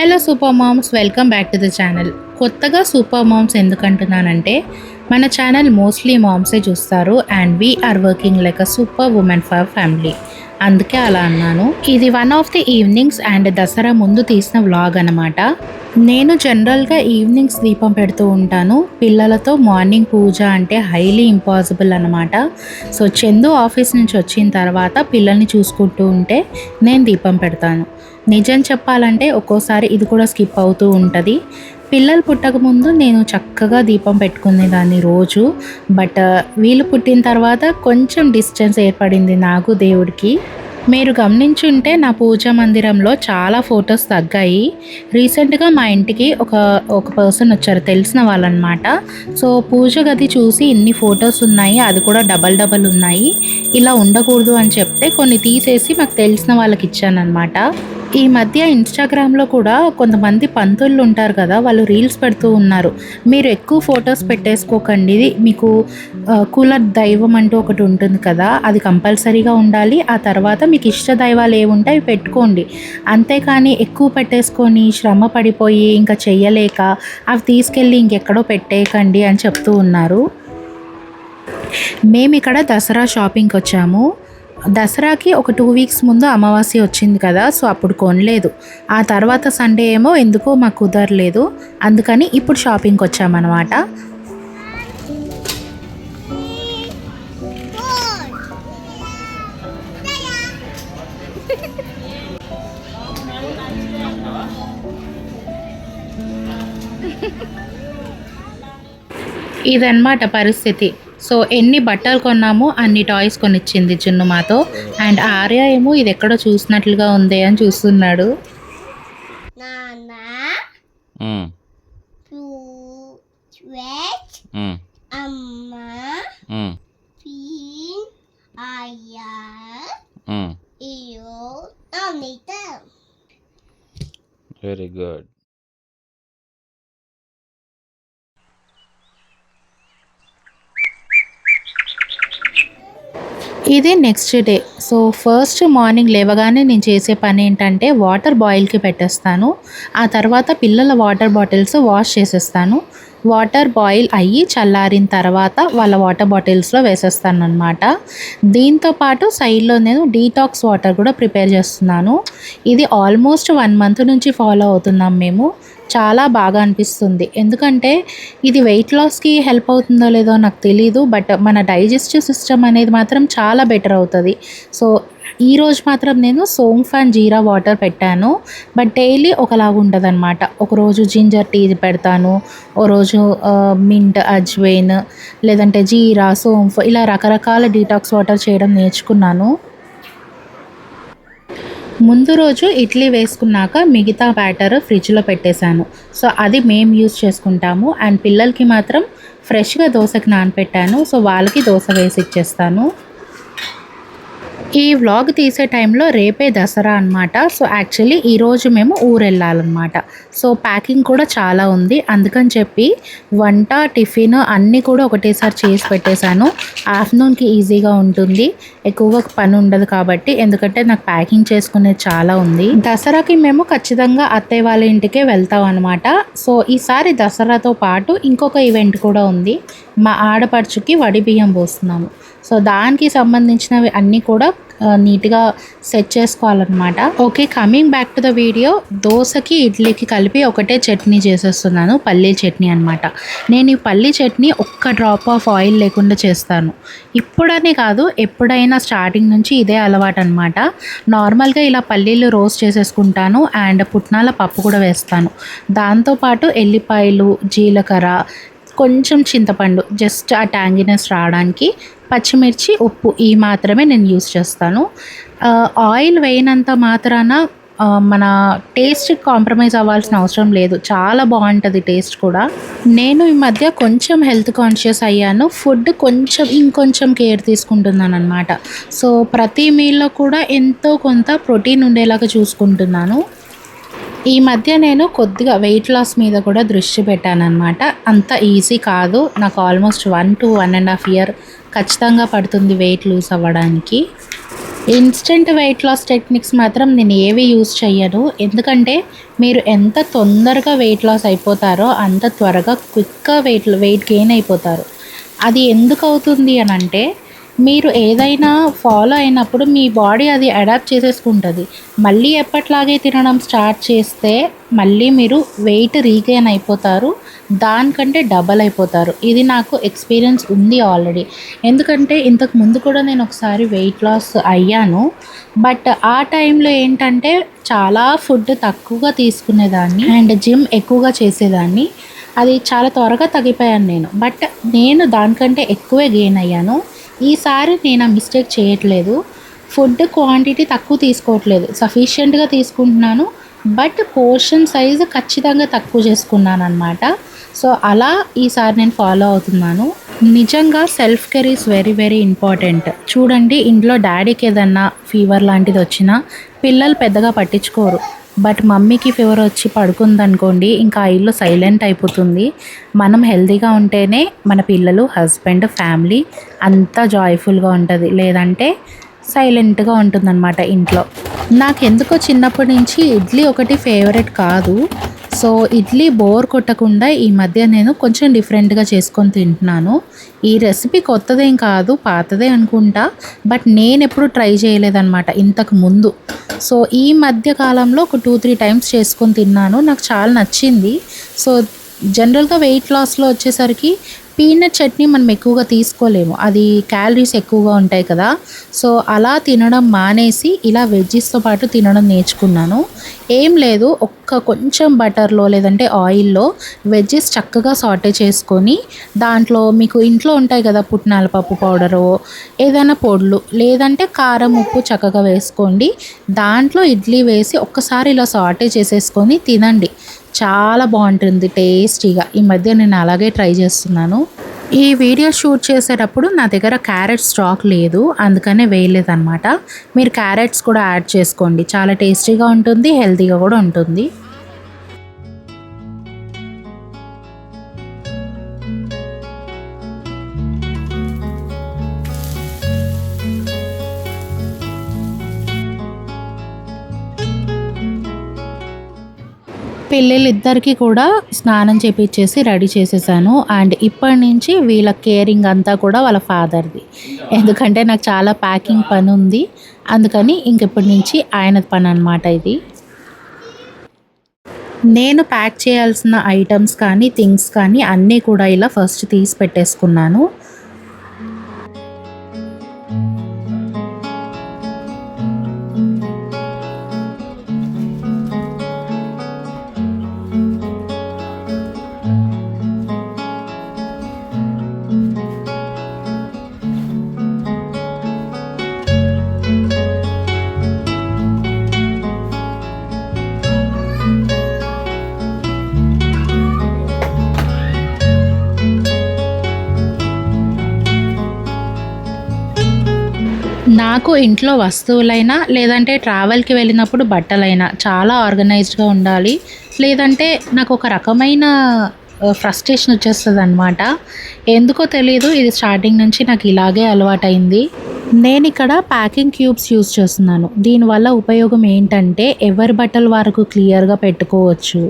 Hello super moms welcome back to the channel. కొత్తగా super moms ఎందుకంటున్నానంటే మన channel mostly మామ్సే చూస్తారు and we are working like a super women for family అందుకే అలా అన్నాను. ఇది one of the evenings and Dussehra ముందు తీసిన వ్లాగ్ అనమాట నేను జనరల్గా ఈవినింగ్స్ దీపం పెడుతూ ఉంటాను. పిల్లలతో మార్నింగ్ పూజ అంటే హైలీ ఇంపాసిబుల్ అనమాట సో చందు ఆఫీస్ నుంచి వచ్చిన తర్వాత పిల్లల్ని చూసుకుంటూ ఉంటే నేను దీపం పెడతాను. నిజం చెప్పాలంటే ఒక్కోసారి ఇది కూడా స్కిప్ అవుతూ ఉంటుంది. పిల్లలు పుట్టక ముందు నేను చక్కగా దీపం పెట్టుకునేదాన్ని రోజు. బట్ వీళ్ళు పుట్టిన తర్వాత కొంచెం డిస్టెన్స్ ఏర్పడింది నాకు దేవుడికి. మీరు గమనించుంటే నా పూజ మందిరంలో చాలా ఫొటోస్ తగ్గాయి. రీసెంట్గా మా ఇంటికి ఒక ఒక పర్సన్ వచ్చారు తెలిసిన వాళ్ళనమాట సో పూజ గది చూసి ఇన్ని ఫొటోస్ ఉన్నాయి అది కూడా డబల్ డబల్ ఉన్నాయి. ఇలా ఉండకూడదు అని చెప్తే కొన్ని తీసేసి మాకు తెలిసిన వాళ్ళకి ఇచ్చానమాట ఈ మధ్య ఇన్స్టాగ్రామ్లో కూడా కొంతమంది పంతులు ఉంటారు కదా వాళ్ళు రీల్స్ పెడుతూ ఉన్నారు. మీరు ఎక్కువ ఫొటోస్ పెట్టేసుకోకండి. మీకు కుల దైవం అంటూ ఒకటి ఉంటుంది కదా అది కంపల్సరీగా ఉండాలి. ఆ తర్వాత మీకు ఇష్ట దైవాలు ఏవి ఉంటే అవి పెట్టుకోండి. అంతేకాని ఎక్కువ పెట్టేసుకొని శ్రమ పడిపోయి ఇంకా చెయ్యలేక అవి తీసుకెళ్ళి ఇంకెక్కడో పెట్టేయకండి అని చెప్తూ ఉన్నారు. మేము ఇక్కడ దసరా షాపింగ్కి వచ్చాము. దసరాకి ఒక టూ వీక్స్ ముందు అమావాస్య వచ్చింది కదా సో అప్పుడు కొనలేదు. ఆ తర్వాత సండే ఏమో ఎందుకో మాకు కుదరలేదు. అందుకని ఇప్పుడు షాపింగ్కి వచ్చామన్నమాట. ఇదన్నమాట పరిస్థితి. సో ఎన్ని బట్టలు కొన్నామో అన్ని టాయ్స్ కొనిచ్చింది జున్ను మాతో. అండ్ ఆర్య ఏమో ఇది ఎక్కడో చూసినట్లుగా ఉంది అని చూస్తున్నాడు. నాన్న. ఉమ్, టూ స్వెచ్ ఉమ్, అమ్మ ఉమ్, పీన్ అయ్యా ఉమ్. iyo Anita. వెరీ గుడ్ ఇది next day. So first morning లేవగానే నేను చేసే పని ఏంటంటే వాటర్ బాయిల్కి పెట్టేస్తాను. ఆ తర్వాత పిల్లల వాటర్ బాటిల్స్ వాష్ చేసేస్తాను. వాటర్ బాయిల్ అయ్యి చల్లారిన తర్వాత వాళ్ళ వాటర్ బాటిల్స్లో వేసేస్తాను అనమాట దీంతో పాటు సైడ్లో నేను డీటాక్స్ వాటర్ కూడా ప్రిపేర్ చేస్తున్నాను. ఇది ఆల్మోస్ట్ వన్ మంత్ నుంచి ఫాలో అవుతున్నాం మేము. చాలా బాగా అనిపిస్తుంది. ఎందుకంటే ఇది వెయిట్ లాస్కి హెల్ప్ అవుతుందో లేదో నాకు తెలీదు బట్ మన డైజెస్టివ్ సిస్టమ్ అనేది మాత్రం చాలా బెటర్ అవుతుంది. సో ఈరోజు మాత్రం నేను సోంఫ్ అండ్ జీరా వాటర్ పెట్టాను. బట్ డైలీ ఒకలాగా ఉంటుంది అనమాట ఒకరోజు జింజర్ టీ పెడతాను ఓ రోజు మింట్ అజ్వైన్ లేదంటే జీరా సోంఫ్ ఇలా రకరకాల డీటాక్స్ వాటర్ చేయడం నేర్చుకున్నాను. ముందు రోజు ఇడ్లీ వేసుకున్నాక మిగతా బ్యాటర్ ఫ్రిడ్జ్లో పెట్టేశాను. సో అది మేము యూజ్ చేసుకుంటాము. అండ్ పిల్లలకి మాత్రం ఫ్రెష్గా దోశకి నానపెట్టాను. సో వాళ్ళకి దోశ వేసి ఇచ్చేస్తాను. ఈ వ్లాగ్ తీసే టైంలో రేపే దసరా అనమాట సో యాక్చువల్లీ ఈరోజు మేము ఊరు వెళ్ళాలన్నమాట సో ప్యాకింగ్ కూడా చాలా ఉంది. అందుకని చెప్పి వంట టిఫిన్ అన్నీ కూడా ఒకటేసారి చేసి పెట్టేశాను. ఆఫ్టర్నూన్కి ఈజీగా ఉంటుంది. ఎక్కువగా పని ఉండదు కాబట్టి ఎందుకంటే నాకు ప్యాకింగ్ చేసుకునేది చాలా ఉంది. దసరాకి మేము ఖచ్చితంగా అత్తయ్య వాళ్ళ ఇంటికే వెళ్తాం అనమాట సో ఈసారి దసరాతో పాటు ఇంకొక ఈవెంట్ కూడా ఉంది. మా ఆడపడుచుకి వడి బియ్యం పోస్తున్నాము. సో దానికి సంబంధించినవి అన్నీ కూడా నీట్గా సెట్ చేసుకోవాలన్నమాట. Okay coming back to the video. దోశకి ఇడ్లీకి కలిపి ఒకటే చట్నీ చేసేస్తున్నాను పల్లీ చట్నీ అనమాట నేను ఈ పల్లీ చట్నీ ఒక్క డ్రాప్ ఆఫ్ ఆయిల్ లేకుండా చేస్తాను. ఇప్పుడనే కాదు ఎప్పుడైనా స్టార్టింగ్ నుంచి ఇదే అలవాటు అనమాట నార్మల్గా ఇలా పల్లీలు రోస్ట్ చేసేసుకుంటాను అండ్ పుట్నాల పప్పు కూడా వేస్తాను. దాంతోపాటు ఎల్లిపాయలు జీలకర్ర కొంచెం చింతపండు జస్ట్ ఆ ట్యాంగినెస్ రావడానికి పచ్చిమిర్చి ఉప్పు ఈ మాత్రమే నేను యూస్ చేస్తాను. ఆయిల్ వేయనంత మాత్రాన మన టేస్ట్ కాంప్రమైజ్ అవ్వాల్సిన అవసరం లేదు. చాలా బాగుంటుంది టేస్ట్ కూడా. నేను ఈ మధ్య కొంచెం హెల్త్ కాన్షియస్ అయ్యాను. ఫుడ్ కొంచెం ఇంకొంచెం కేర్ తీసుకుంటున్నాను అనమాట సో ప్రతి మీల్లో కూడా ఎంతో కొంత ప్రోటీన్ ఉండేలాగా చూసుకుంటున్నాను. ఈ మధ్య నేను కొద్దిగా వెయిట్ లాస్ మీద కూడా దృష్టి పెట్టాను అనమాట అంత ఈజీ కాదు. నాకు almost one two one and half year ఖచ్చితంగా పడుతుంది వెయిట్ లూజ్ అవ్వడానికి. ఇన్స్టెంట్ వెయిట్ లాస్ టెక్నిక్స్ మాత్రం నేను ఏవి యూజ్ చేయను ఎందుకంటే మీరు ఎంత తొందరగా వెయిట్ లాస్ అయిపోతారో అంత త్వరగా క్విక్గా వెయిట్ వెయిట్ గెయిన్ అయిపోతారు. అది ఎందుకు అవుతుంది అని అంటే మీరు ఏదైనా ఫాలో అయినప్పుడు మీ బాడీ అది అడాప్ట్ చేసేసుకుంటుంది. మళ్ళీ ఎప్పట్లాగే తినడం స్టార్ట్ చేస్తే మళ్ళీ మీరు వెయిట్ రీగెయిన్ అయిపోతారు. దానికంటే డబల్ అయిపోతారు. ఇది నాకు ఎక్స్పీరియన్స్ ఉంది ఆల్రెడీ ఎందుకంటే ఇంతకు ముందు కూడా నేను ఒకసారి వెయిట్ లాస్ అయ్యాను. బట్ ఆ టైంలో ఏంటంటే చాలా ఫుడ్ తక్కువగా తీసుకునేదాన్ని అండ్ జిమ్ ఎక్కువగా చేసేదాన్ని. అది చాలా త్వరగా తగ్గిపోయాను నేను. బట్ నేను దానికంటే ఎక్కువే గెయిన్ అయ్యాను. ఈసారి నేను ఆ మిస్టేక్ చేయట్లేదు. ఫుడ్ క్వాంటిటీ తక్కువ తీసుకోవట్లేదు. సఫిషియెంట్గా తీసుకుంటున్నాను. బట్ పోర్షన్ సైజ్ ఖచ్చితంగా తక్కువ చేసుకున్నాను అనమాట సో అలా ఈసారి నేను ఫాలో అవుతున్నాను. నిజంగా self care is very very important. చూడండి ఇంట్లో డాడీకి ఏదన్నా ఫీవర్ లాంటిది వచ్చినా పిల్లలు పెద్దగా పట్టించుకోరు. బట్ మమ్మీకి ఫీవర్ వచ్చి పడుకుందనుకోండి ఇంకా ఆ ఇల్లు సైలెంట్ అయిపోతుంది. మనం హెల్తీగా ఉంటేనే మన పిల్లలు హస్బెండ్ ఫ్యామిలీ అంతా జాయ్ఫుల్గా ఉంటుంది. లేదంటే సైలెంట్గా ఉంటుందన్నమాట ఇంట్లో. నాకు ఎందుకో చిన్నప్పటి నుంచి ఇడ్లీ ఒకటి ఫేవరెట్ కాదు. సో ఇడ్లీ బోర్ కొట్టకుండా ఈ మధ్య నేను కొంచెం డిఫరెంట్గా చేసుకొని తింటున్నాను. ఈ రెసిపీ కొత్తదేం కాదు పాతదే అనుకుంటా. బట్ నేను ఎప్పుడు ట్రై చేయలేదన్నమాట ఇంతకు ముందు. సో ఈ మధ్య కాలంలో ఒక టూ త్రీ టైమ్స్ చేసుకొని తిన్నాను. నాకు చాలా నచ్చింది. సో జనరల్గా వెయిట్ లాస్లో వచ్చేసరికి పీనట్ చట్నీ మనం ఎక్కువగా తీసుకోలేము. అది క్యాలరీస్ ఎక్కువగా ఉంటాయి కదా. సో అలా తినడం మానేసి ఇలా వెజ్జెస్తో పాటు తినడం నేర్చుకున్నాను. ఏం లేదు ఒక్క కొంచెం బటర్లో లేదంటే ఆయిల్లో వెజ్జెస్ చక్కగా సాటే చేసుకొని దాంట్లో మీకు ఇంట్లో ఉంటాయి కదా పుట్నాల పప్పు పౌడరు ఏదైనా పొడులు లేదంటే కారం ఉప్పు చక్కగా వేసుకోండి. దాంట్లో ఇడ్లీ వేసి ఒక్కసారి ఇలా సాటే చేసేసుకొని తినండి. చాలా బాగుంటుంది టేస్టీగా. ఈ మధ్య నేను అలాగే ట్రై చేస్తున్నాను. ఈ వీడియో షూట్ చేసేటప్పుడు నా దగ్గర క్యారెట్ స్టాక్ లేదు. అందుకనే వేయలేదన్నమాట. మీరు క్యారెట్స్ కూడా యాడ్ చేసుకోండి. చాలా టేస్టీగా ఉంటుంది హెల్తీగా కూడా ఉంటుంది. పిల్లలిద్దరికీ కూడా స్నానం చేపించేసి రెడీ చేసేసాను. అండ్ ఇప్పటి నుంచి వీళ్ళ కేరింగ్ అంతా కూడా వాళ్ళ ఫాదర్ది. ఎందుకంటే నాకు చాలా ప్యాకింగ్ పని ఉంది అందుకని ఇంక ఇప్పటి నుంచి ఆయన పని అనమాట ఇది. నేను ప్యాక్ చేయాల్సిన ఐటమ్స్ కానీ థింగ్స్ కానీ అన్నీ కూడా ఇలా ఫస్ట్ తీసి పెట్టేసుకున్నాను. నాకు ఇంట్లో వస్తువులైనా లేదంటే ట్రావెల్కి వెళ్ళినప్పుడు బట్టలైనా చాలా ఆర్గనైజ్డ్గా ఉండాలి. లేదంటే నాకు ఒక రకమైన ఫ్రస్ట్రేషన్ వచ్చేస్తుంది అనమాట ఎందుకో తెలియదు ఇది స్టార్టింగ్ నుంచి నాకు ఇలాగే అలవాటైంది. నేను ఇక్కడ ప్యాకింగ్ క్యూబ్స్ యూజ్ చేస్తున్నాను. దీనివల్ల ఉపయోగం ఏంటంటే ఎవరి బట్టలు వరకు క్లియర్గా పెట్టుకోవచ్చు.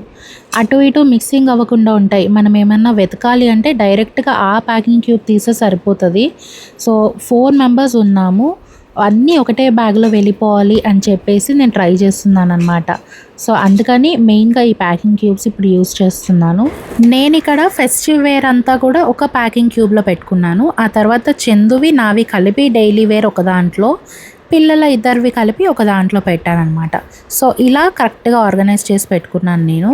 అటు ఇటు మిక్సింగ్ అవ్వకుండా ఉంటాయి. మనం ఏమన్నా వెతకాలి అంటే డైరెక్ట్గా ఆ ప్యాకింగ్ క్యూబ్ తీసే సరిపోతుంది. సో ఫోర్ మెంబర్స్ ఉన్నాము. అన్నీ ఒకటే బ్యాగ్లో వెళ్ళిపోవాలి అని చెప్పేసి నేను ట్రై చేస్తున్నాను అనమాట సో అందుకని మెయిన్గా ఈ ప్యాకింగ్ క్యూబ్స్ ఇప్పుడు యూస్ చేస్తున్నాను. నేను ఇక్కడ ఫెస్టివ్ వేర్ అంతా కూడా ఒక ప్యాకింగ్ క్యూబ్లో పెట్టుకున్నాను. ఆ తర్వాత చందువి నావి కలిపి డైలీ వేర్ ఒక దాంట్లో. పిల్లల ఇద్దరివి కలిపి ఒక దాంట్లో పెట్టానమాట సో ఇలా కరెక్ట్గా ఆర్గనైజ్ చేసి పెట్టుకున్నాను నేను.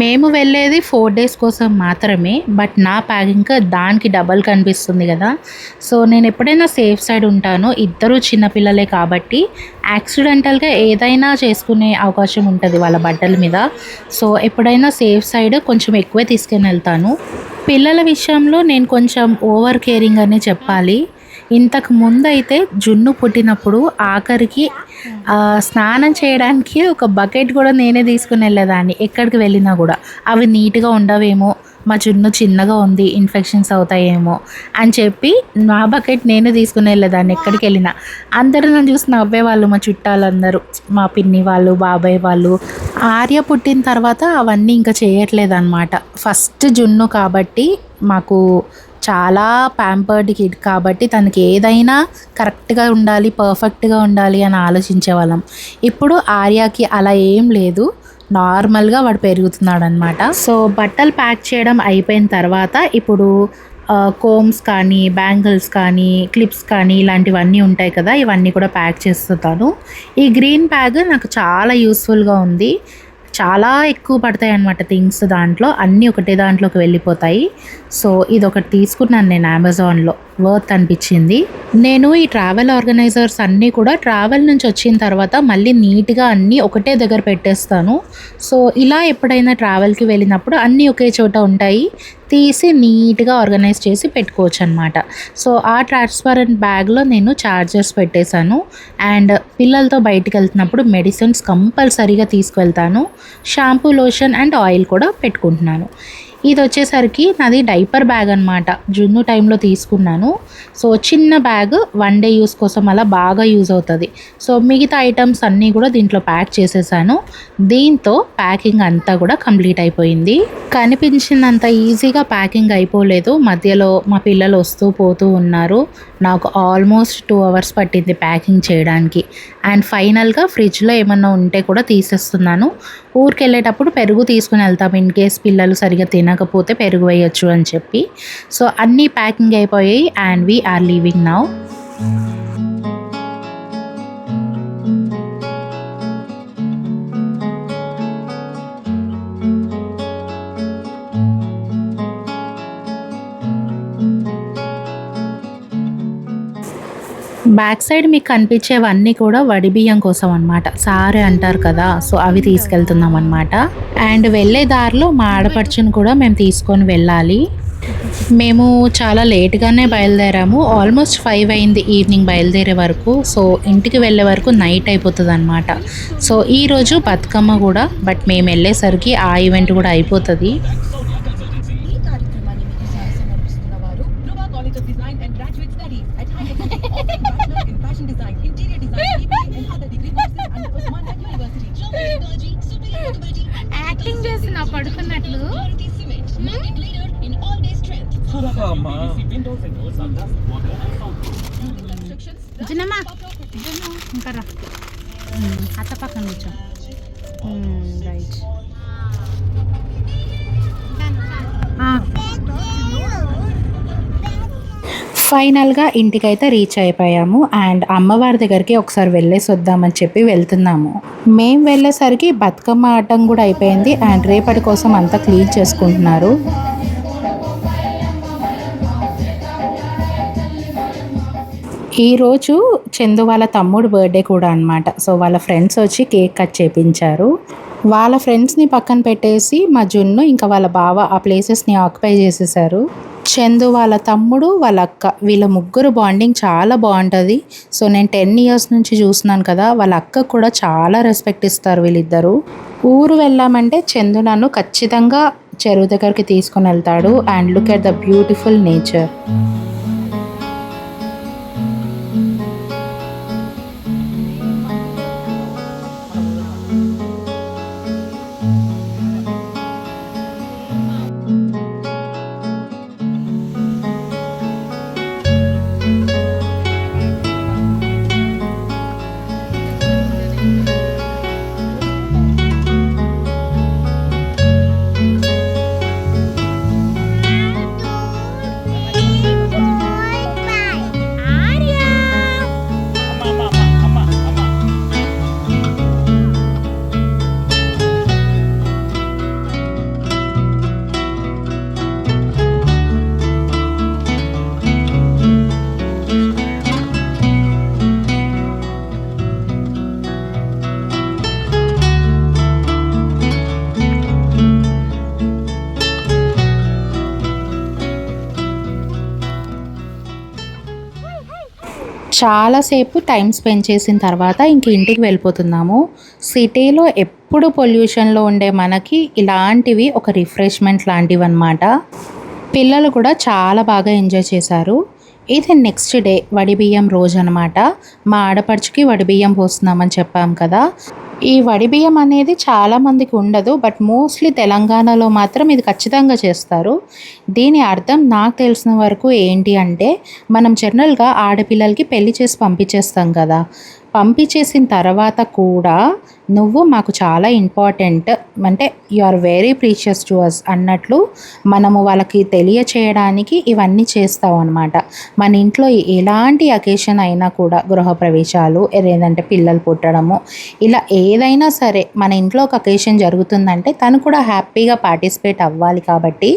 మేము వెళ్ళేది ఫోర్ డేస్ కోసం మాత్రమే బట్ నా ప్యాకింగ్ దానికి డబల్ కనిపిస్తుంది కదా. సో నేను ఎప్పుడైనా సేఫ్ సైడ్ ఉంటాను ఇద్దరు చిన్నపిల్లలే కాబట్టి యాక్సిడెంటల్గా ఏదైనా చేసుకునే అవకాశం ఉంటుంది వాళ్ళ బట్టల మీద. సో ఎప్పుడైనా సేఫ్ సైడ్ కొంచెం ఎక్కువే తీసుకుని వెళ్తాను పిల్లల విషయంలో నేను కొంచెం ఓవర్ కేరింగ్ అని చెప్పాలి. ఇంతకు ముందు అయితే జున్ను పుట్టినప్పుడు ఆఖరికి స్నానం చేయడానికి ఒక బకెట్ కూడా నేనే తీసుకుని వెళ్ళేదాన్ని ఎక్కడికి వెళ్ళినా కూడా. అవి నీట్గా ఉండవేమో మా జున్ను చిన్నగా ఉంది ఇన్ఫెక్షన్స్ అవుతాయేమో అని చెప్పి నా బకెట్ నేనే తీసుకుని వెళ్ళేదాన్ని ఎక్కడికి వెళ్ళినా. అందరూ నన్ను చూసి నవ్వేవాళ్ళు మా చుట్టాలందరూ మా పిన్ని వాళ్ళు బాబాయ్ వాళ్ళు. ఆర్య పుట్టిన తర్వాత అవన్నీ ఇంకా చేయట్లేదు అనమాట ఫస్ట్ జున్ను కాబట్టి మాకు చాలా ప్యాంపర్డ్ కిడ్ కాబట్టి తనకి ఏదైనా కరెక్ట్గా ఉండాలి పర్ఫెక్ట్గా ఉండాలి అని ఆలోచించే వాళ్ళం. ఇప్పుడు ఆర్యాకి అలా ఏం లేదు. నార్మల్గా వాడు పెరుగుతున్నాడు అనమాట సో బట్టలు ప్యాక్ చేయడం అయిపోయిన తర్వాత ఇప్పుడు కోమ్స్ కానీ బ్యాంగిల్స్ కానీ క్లిప్స్ కానీ ఇలాంటివన్నీ ఉంటాయి కదా ఇవన్నీ కూడా ప్యాక్ చేస్తున్నాను ఈ గ్రీన్ బ్యాగ్ నాకు చాలా యూస్ఫుల్గా ఉంది. చాలా ఎక్కువ పడతాయి అన్నమాట థింగ్స్ దాంట్లో. అన్నీ ఒకటే దాంట్లోకి వెళ్ళిపోతాయి. సో ఇది ఒకటి తీసుకున్నాను నేను అమెజాన్లో వర్త్ అనిపించింది. నేను ఈ ట్రావెల్ ఆర్గనైజర్స్ అన్నీ కూడా ట్రావెల్ నుంచి వచ్చిన తర్వాత మళ్ళీ నీట్గా అన్నీ ఒకటే దగ్గర పెట్టేస్తాను. సో ఇలా ఎప్పుడైనా ట్రావెల్కి వెళ్ళినప్పుడు అన్నీ ఒకే చోట ఉంటాయి. తీసి నీట్గా ఆర్గనైజ్ చేసి పెట్టుకోవచ్చు అనమాట సో ఆ ట్రాన్స్పరెంట్ బ్యాగ్లో నేను చార్జర్స్ పెట్టేశాను. అండ్ పిల్లలతో బయటికి వెళ్తున్నప్పుడు మెడిసిన్స్ కంపల్సరీగా తీసుకువెళ్తాను షాంపూ లోషన్ అండ్ ఆయిల్ కూడా పెట్టుకుంటున్నాను. ఇది వచ్చేసరికి నాది డైపర్ బ్యాగ్ అనమాట జున్ను టైంలో తీసుకున్నాను. సో చిన్న బ్యాగ్ వన్ డే యూస్ కోసం అలా బాగా యూజ్ అవుతుంది. సో మిగతా ఐటమ్స్ అన్నీ కూడా దీంట్లో ప్యాక్ చేసేసాను. దీంతో ప్యాకింగ్ అంతా కూడా కంప్లీట్ అయిపోయింది. కనిపించినంత ఈజీగా ప్యాకింగ్ అయిపోలేదు. మధ్యలో మా పిల్లలు వస్తూ పోతూ ఉన్నారు. నాకు ఆల్మోస్ట్ టూ అవర్స్ పట్టింది ప్యాకింగ్ చేయడానికి. అండ్ ఫైనల్గా ఫ్రిడ్జ్లో ఏమన్నా ఉంటే కూడా తీసేస్తున్నాను. ఊరికి వెళ్ళేటప్పుడు పెరుగు తీసుకుని వెళ్తాం ఇన్ కేస్ పిల్లలు సరిగా తినకపోతే పెరుగు వేయచ్చు అని చెప్పి. సో అన్నీ ప్యాకింగ్ అయిపోయాయి and we are leaving now back side మీకు కనిపించేవన్నీ కూడా వడి బియ్యం కోసం అనమాట సారే అంటారు కదా సో అవి తీసుకెళ్తున్నాం అనమాట అండ్ వెళ్ళే దారిలో మా ఆడపడుచును కూడా మేము తీసుకొని వెళ్ళాలి. మేము చాలా లేట్గానే బయలుదేరాము. ఆల్మోస్ట్ ఫైవ్ అయింది ఈవినింగ్ బయలుదేరే వరకు. సో ఇంటికి వెళ్ళే వరకు నైట్ అయిపోతుంది అనమాట సో ఈరోజు బతుకమ్మ కూడా బట్ మేము వెళ్ళేసరికి ఆ ఈవెంట్ కూడా అయిపోతుంది ఈ కార్యక్రమాన్ని మీకు సార్ సమర్పిస్తున్న వారు Dhruva college of design and graduate studies at Hyderabad bachelor in fashion design interior design and other degree courses and Osmania university acting చేసిన పడుకున్నట్లు చిన్నమ్మా ఇంకా రా. అత్త పక్కన కూర్చో. రైట్. ఫైనల్గా ఇంటికైతే రీచ్ అయిపోయాము. అండ్ అమ్మవారి దగ్గరికి ఒకసారి వెళ్ళేసి వద్దామని చెప్పి వెళ్తున్నాము. మేము వెళ్ళేసరికి బతుకమ్మ ఆటం కూడా అయిపోయింది. అండ్ రేపటి కోసం అంతా క్లీన్ చేసుకుంటున్నారు. ఈరోజు చందు వాళ్ళ తమ్ముడు బర్త్డే కూడా అనమాట సో వాళ్ళ ఫ్రెండ్స్ వచ్చి కేక్ కట్ చేపించారు. వాళ్ళ ఫ్రెండ్స్ని పక్కన పెట్టేసి మా జున్ను ఇంకా వాళ్ళ బావ ఆ ప్లేసెస్ని ఆక్యుపై చేసేసారు. చందు వాళ్ళ తమ్ముడు వాళ్ళ అక్క. వీళ్ళ ముగ్గురు బాండింగ్ చాలా బాగుంటుంది. సో నేను టెన్ ఇయర్స్ నుంచి చూస్తున్నాను కదా వాళ్ళ అక్క కూడా చాలా రెస్పెక్ట్ ఇస్తారు వీళ్ళిద్దరు. ఊరు వెళ్ళామంటే చందు నన్ను ఖచ్చితంగా చెరువు దగ్గరికి తీసుకొని వెళ్తాడు. And look at the beautiful nature చాలాసేపు టైం స్పెండ్ చేసిన తర్వాత ఇంక ఇంటికి వెళ్ళిపోతున్నాము. సిటీలో ఎప్పుడు పొల్యూషన్లో ఉండే మనకి ఇలాంటివి ఒక రిఫ్రెష్మెంట్ లాంటివి అనమాట పిల్లలు కూడా చాలా బాగా ఎంజాయ్ చేశారు. ఇది నెక్స్ట్ డే వడిబియ్యం రోజు అనమాట మా ఆడపడుచుకి వడిబియ్యం పోస్తున్నామని చెప్పాం కదా. ఈ వడిబియ్యం అనేది చాలా మందికి ఉండదు బట్ మోస్ట్లీ తెలంగాణలో మాత్రం ఇది ఖచ్చితంగా చేస్తారు. దీని అర్థం నాకు తెలిసిన వరకు ఏంటి అంటే మనం జనరల్గా ఆడపిల్లలకి పెళ్ళి చేసి పంపించేస్తాం కదా. పంపించేసిన తర్వాత కూడా నువ్వు మాకు చాలా ఇంపార్టెంట్ అంటే you are very precious to us అన్నట్లు మనము వాళ్ళకి తెలియచేయడానికి ఇవన్నీ చేస్తాం అనమాట మన ఇంట్లో ఎలాంటి అకేషన్ అయినా కూడా గృహప్రవేశాలు లేదంటే పిల్లలు పుట్టడము ఇలా ఏదైనా సరే మన ఇంట్లో ఒక అకేషన్ జరుగుతుందంటే తను కూడా హ్యాపీగా పార్టిసిపేట్ అవ్వాలి కాబట్టి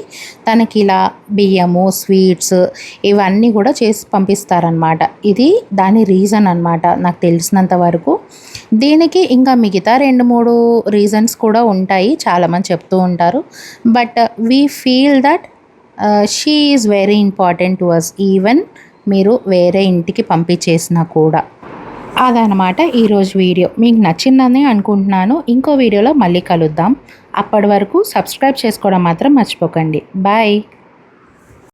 తనకి ఇలా బియ్యము స్వీట్స్ ఇవన్నీ కూడా చేసి పంపిస్తారనమాట ఇది దాని రీజన్ అనమాట నాకు తెలిసినంత వరకు దీనికి ఇంకా మిగతా రెండు మూడు రీజన్స్ కూడా ఉంటాయి. చాలామంది చెప్తూ ఉంటారు. But we feel that she is very important to us even మీరు వేరే ఇంటికి పంపించేసినా కూడా. అదనమాట ఈరోజు వీడియో. మీకు నచ్చిందని అనుకుంటున్నాను. ఇంకో వీడియోలో మళ్ళీ కలుద్దాం. అప్పటి వరకు సబ్స్క్రైబ్ చేసుకోవడం మాత్రం మర్చిపోకండి. బాయ్